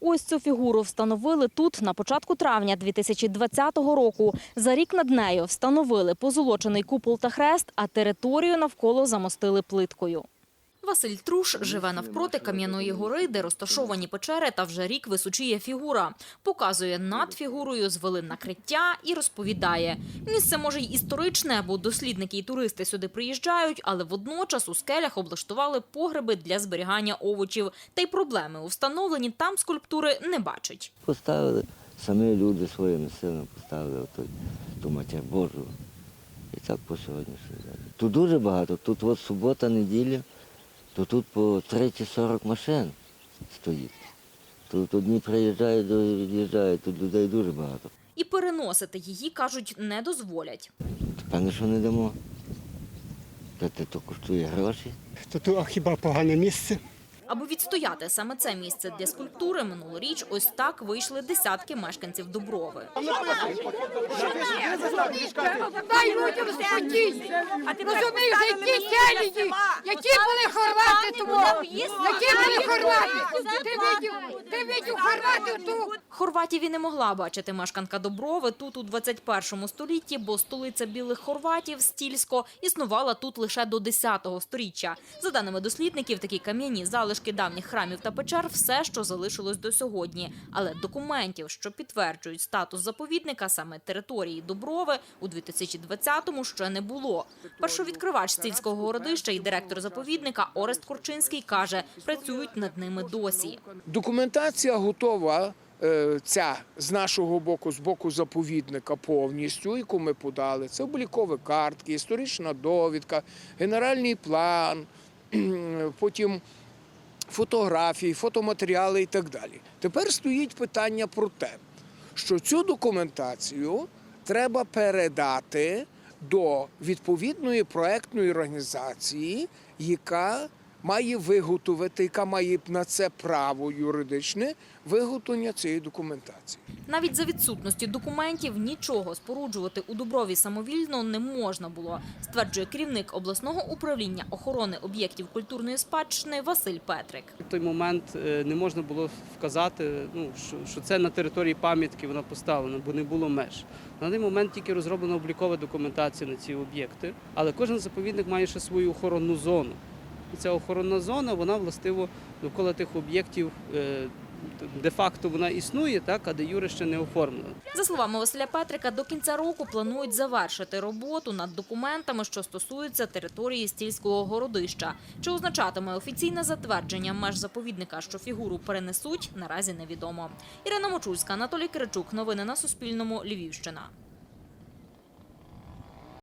Ось цю фігуру встановили тут на початку травня 2020 року. За рік над нею встановили позолочений купол та хрест, а територію навколо замостили плиткою. Василь Труш живе навпроти Кам'яної гори, де розташовані печери, та вже рік височіє фігура. Показує над фігурою звели накриття і розповідає. Місце може й історичне, бо дослідники і туристи сюди приїжджають, але водночас у скелях облаштували погреби для зберігання овочів. Та й проблеми у встановленні там скульптури не бачать. Поставили самі люди своїми силами поставили отой, ту матір Божу. І так по сьогоднішній день. Тут дуже багато. Тут от субота, неділя, то тут по 30-40 машин стоїть. Тут одні приїжджають, від'їжджають, тут людей дуже багато. І переносити її, кажуть, не дозволять. Певно, що не дамо. Та це то коштує гроші. То тут хіба погане місце? Аби відстояти саме це місце для скульптури, минулоріч ось так вийшли десятки мешканців Дуброви. Дай людям спокій. Розумієш, які селії, які були хорвати тому, які були хорвати. Ти видів, ти видів хорватів ту. Хорватів і не могла бачити мешканка Доброви тут у 21 столітті, бо столиця білих хорватів Стільсько існувала тут лише до 10 сторіччя. За даними дослідників, такі кам'яні залишки давніх храмів та печер – все, що залишилось до сьогодні. Але документів, що підтверджують статус заповідника саме території Доброви, у 2020-му ще не було. Першовідкривач Стільського городища і директор заповідника Орест Корчинський каже, працюють над ними досі. Документація готова. Е, Ця з нашого боку, з боку заповідника повністю, яку ми подали, це облікові картки, історична довідка, генеральний план, потім фотографії, фотоматеріали і так далі. Тепер стоїть питання про те, що цю документацію треба передати до відповідної проектної організації, яка має виготовити, яка має на це право юридичне виготовлення цієї документації. Навіть за відсутності документів нічого споруджувати у Дуброві самовільно не можна було, стверджує керівник обласного управління охорони об'єктів культурної спадщини Василь Петрик. В той момент е, не можна було вказати, ну, що, що це на території пам'ятки вона поставлена, бо не було меж. На даний момент тільки розроблена облікова документація на ці об'єкти, але кожен заповідник має ще свою охоронну зону. Ця охоронна зона, вона властиво довкола тих об'єктів е, де-факто вона існує, так, а де юре ще не оформлена. За словами Василя Петрика, до кінця року планують завершити роботу над документами, що стосуються території стільського городища. Чи означатиме офіційне затвердження меж заповідника, що фігуру перенесуть, наразі невідомо. Ірина Мочульська, Анатолій Киричук. Новини на Суспільному. Львівщина.